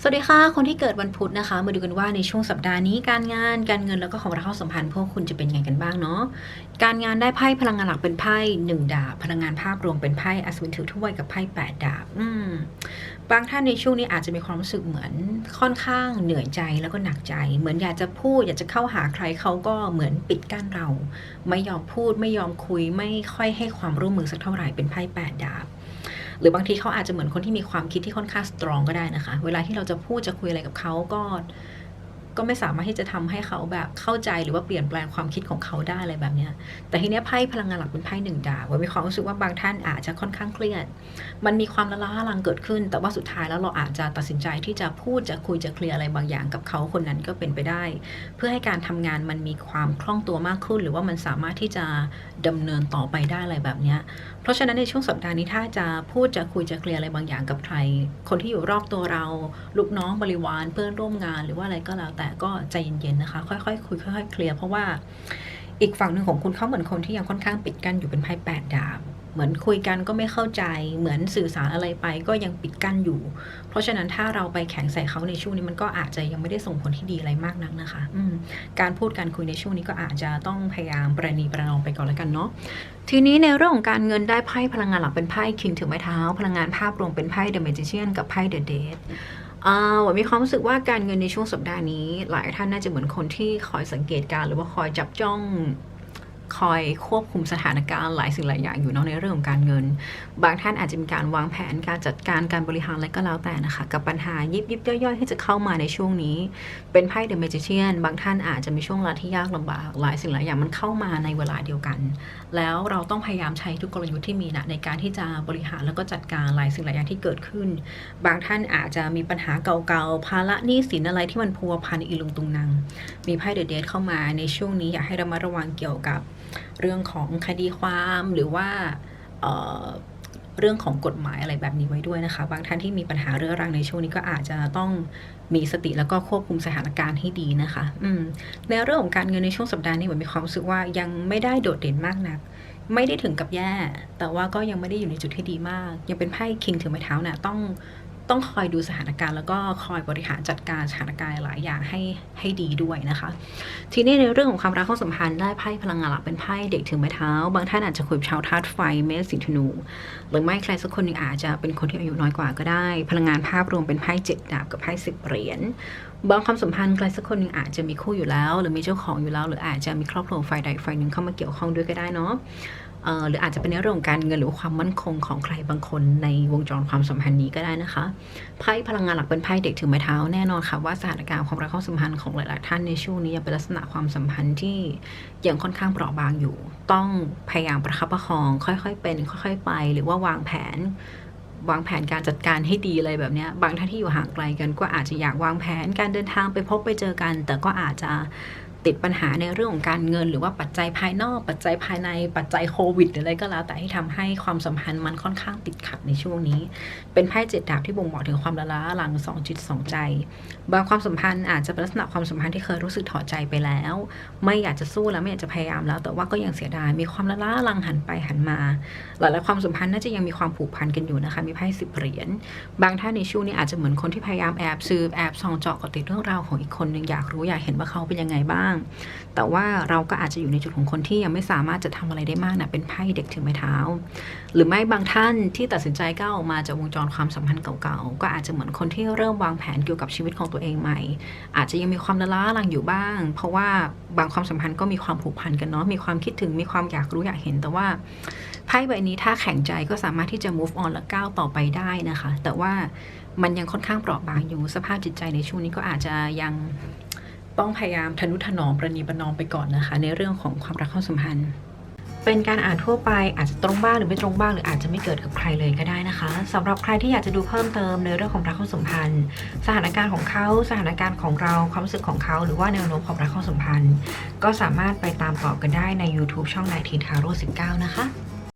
สวัสดีค่ะ คนที่เกิดวันพุธนะคะ มาดูกันว่าในช่วงสัปดาห์นี้การงานการเงินแล้วก็ความรักความสัมพันธ์พวกคุณจะเป็นไงกันบ้างเนาะการงานได้ไพ่พลังงานหลักเป็นไพ่หนึ่งดาบพลังงานภาพรวมเป็นไพ่อัศวินถือถ้วยกับไพ่แปดดาบอืมบางท่านในช่วงนี้อาจจะมีความรู้สึกเหมือนค่อนข้างเหนื่อยใจแล้วก็หนักใจ เหมือนอยากจะพูดอยากจะเข้าหาใครเขาก็เหมือนปิดกั้นเรา ไม่ยอมพูดไม่ยอมคุยไม่ค่อยให้ความร่วมมือสักเท่าไหร่เป็นไพ่แปดดาบ หรือบางทีเขาอาจจะเหมือนคนที่มีความคิดที่ค่อนข้างสตรองก็ได้นะคะ เวลาที่เราจะพูดจะคุยอะไรกับเขาก็ ก็ไม่สามารถที่จะทำให้เขาแบบเข้าใจหรือว่าเปลี่ยนแปลงความคิดของเขาได้อะไรแบบเนี้ยแต่ทีเนี้ยไพ่พลังงานหลักเป็นไพ่หนึ่งดาบว่ามีความรู้สึกว่าบางท่านอาจจะค่อนข้างเครียด มันมีความละล้าลังเกิดขึ้น แต่ว่าสุดท้ายแล้วเราอาจจะตัดสินใจที่จะพูดจะคุยจะเคลียร์อะไรบางอย่างกับเขาคนนั้นก็เป็นไปได้ เพื่อให้การทำงานมันมีความคล่องตัวมากขึ้น หรือว่ามันสามารถที่จะดำเนินต่อไปได้อะไรแบบเนี้ยเพราะฉะนั้นในช่วงสัปดาห์นี้ถ้าจะพูดจะคุยจะเคลียร์อะไรบางอย่างกับใคร คนที่อยู่รอบตัวเรา ลูกน้องบริวารเพื่อนร่วมงานหรือว่าอะไรก็แล้วแต่ก็ใจเย็นๆนะคะ ค่อยๆคุยค่อยๆเคลียร์เพราะว่าอีกฝั่งหนึ่งของคุณเขาเหมือนคนที่ยังค่อนข้างปิดกั้นอยู่เป็นไพ่แปดดาบเหมือนคุยกันก็ไม่เข้าใจ เหมือนสื่อสารอะไรไปก็ยังปิดกั้นอยู่ เพราะฉะนั้นถ้าเราไปแข่งใส่เขาในช่วงนี้มันก็อาจจะยังไม่ได้ส่งผลที่ดีอะไรมากนักนะคะอืการพูดการคุยในช่วงนี้ก็อาจจะต้องพยายามประนีประนอมไปก่อนแล้วกันเนาะทีนี้ในเรื่องของการเงินได้ไพ่พลังงานหลักเป็นไพ่คิงถือไม้เท้า พลังงานภาพรวมเป็นไพ่ The Magician กับไพ่ The Dead อ่า ผมมีความรู้สึกว่าการเงินในช่วงสัปดาห์นี้ หลายท่านน่าจะเหมือนคนที่คอยสังเกตการหรือว่าคอยจับจ้อง คอยควบคุมสถานการณ์หลายสิ่งหลายอย่างอยู่นาะในเรื่องของการเงิน บางท่านอาจจะมีการวางแผนการจัดการการบริหารอะไรก็แล้วแต่นะคะ กับปัญหายิบยิบย่อยๆที่จะเข้ามาในช่วงนี้ เป็นไพ่เดอะเมจิเชียนบางท่านอาจจะมีช่วงเวลาที่ยากลำบากหลายสิ่งหลายอย่างมันเข้ามาในเวลาเดียวกัน แล้วเราต้องพยายามใช้ทุกกลยุทธ์ที่มีนะในการที่จะบริหารแล้วก็จัดการหลายสิ่งหลายอย่างที่เกิดขึ้น บางท่านอาจจะมีปัญหาเก่าๆภาระหนี้สินอะไรที่มันพัวพันอีลุงตุงนางมีไพ่เดอะเดทเข้ามาในช่วงนี้อยากให้เรามาระวังเกี่ยวกับเรื่องของคดีความหรือว่าเเรื่องของกฎหมายอะไรแบบนี้ไว้ด้วยนะคะ บางท่านที่มีปัญหาเรื้อรังในช่วงนี้ก็อาจจะต้องมีสติแล้วก็ควบคุมสถานการณ์ให้ดีนะคะอืมในเรื่องของการเงินในช่วงสัปดาห์นี้เหมือนมีความรู้สึกว่ายังไม่ได้โดดเด่นมากนัก ไม่ได้ถึงกับแย่ แต่ว่าก็ยังไม่ได้อยู่ในจุดที่ดีมาก ยังเป็นไพ่คิงถือไม้เท้านะ่ะต้อง ต้องคอยดูสถานการณ์ แล้วก็คอยบริหารจัดการสถานการณ์หลายอย่างให้ให้ดีด้วยนะคะ ทีนี้ในเรื่องของความรักความสัมพันธ์ได้ไพ่พลังงานหลักเป็นไพ่เด็กถือไม้เท้า บางท่านอาจจะคุยกับชาวธาตุไฟเมษสิงห์ธนู หรือไม่ใครสักคนหนึ่งอาจจะเป็นคนที่อายุน้อยกว่าก็ได้ พลังงานภาพรวมเป็นไพ่เจ็ดดาบกับไพ่สิบเหรียญบางความสัมพันธ์ใครสักคนหนึ่งอาจจะมีคู่อยู่แล้ว หรือมีเจ้าของอยู่แล้ว หรืออาจจะมีครอบครัวฝ่ายใดฝ่ายหนึ่งเข้ามาเกี่ยวข้องด้วยก็ได้เนาะเอ่อ หรืออาจจะเป็นในเรื่องของการเงินหรือความมั่นคงของใครบางคนในวงจรความสัมพันธ์นี้ก็ได้นะคะไพ่พลังงานหลักเป็นไพ่เด็กถือไม้เท้าแน่นอนค่ะว่าสถานการณ์ความรักความสัมพันธ์ของหลาย ๆ ท่านในช่วงนี้ยังเป็นลักษณะความสัมพันธ์ที่ยังค่อนข้างเปราะบางอยู่ ต้องพยายามประคับประคอง ค่อย ๆ เป็น ค่อย ๆ ไป หรือว่าวางแผนวางแผนการจัดการให้ดีอะไรแบบนี้บางท่านที่อยู่ห่างไกลกันก็อาจจะอยากวางแผนการเดินทางไปพบไปเจอกัน แต่ก็อาจจะ ติดปัญหาในเรื่องของการเงิน หรือว่าปัจจัยภายนอก ปัจจัยภายในปัจจัยโควิดหรืออะไรก็แล้วแต่ที่ทำให้ความสัมพันธ์มันค่อนข้างติดขัดในช่วงนี้ เป็นไพ่เจ็ดดาบที่บ่งบอกถึงความละล้าหลังสองจิตสองใจ บางความสัมพันธ์อาจจะเป็นลักษณะความสัมพันธ์ที่เคยรู้สึกถอดใจไปแล้ว ไม่อยากจะสู้แล้วไม่อยากจะพยายามแล้ว แต่ว่าก็ยังเสียดายมีความละล้าหลังหันไปหันมา หลายๆความสัมพันธ์น่าจะยังมีความผูกพันกันอยู่นะคะมีไพ่สิบเหรียญบางท่านในช่วงนี้อาจจะเหมือนคนที่พยายามแอบสืบแอบส่องเจาะกาะติดเรื่องราวของอีกคนหนึ่งอยากรู้อยากเห็นว่าเขาเป็นยังไงบ้างแต่ว่าเราก็อาจจะอยู่ในจุดของคนที่ยังไม่สามารถจะทำอะไรได้มากนะเป็นไพ่เด็กถือไม้เท้า หรือไม่บางท่านที่ตัดสินใจก้าวออกมาจากวงจรความสัมพันธ์เก่าๆ ก็อาจจะเหมือนคนที่เริ่มวางแผนเกี่ยวกับชีวิตของตัวเองใหม่ อาจจะยังมีความละล้าลังอยู่บ้าง เพราะว่าบางความสัมพันธ์ก็มีความผูกพันกันเนาะมีความคิดถึงมีความอยากรู้อยากเห็นแต่ว่าไพ่ใบนี้ถ้าแข็งใจก็สามารถที่จะ move on และก้าวต่อไปได้นะคะ แต่ว่ามันยังค่อนข้างเปราะบางอยู่สภาพจิตใจในช่วงนี้ก็อาจจะยัง ต้องพยายามทนุถนอมประนีประนอมไปก่อนนะคะ ในเรื่องของความรักความสัมพันธ์ เป็นการอ่านทั่วไปอาจจะตรงบ้างหรือไม่ตรงบ้างหรืออาจจะไม่เกิดกับใครเลยก็ได้นะคะสำหรับใครที่อยากจะดูเพิ่มเติมในเรื่องของรักความสัมพันธ์ สถานการณ์ของเขาสถานการณ์ของเราความรู้สึกของเขา หรือว่าแนวโน้มของรักความสัมพันธ์ ก็สามารถไปตามต่อกันได้ใน YouTube ช่องนายทีทาโร่19 นะคะ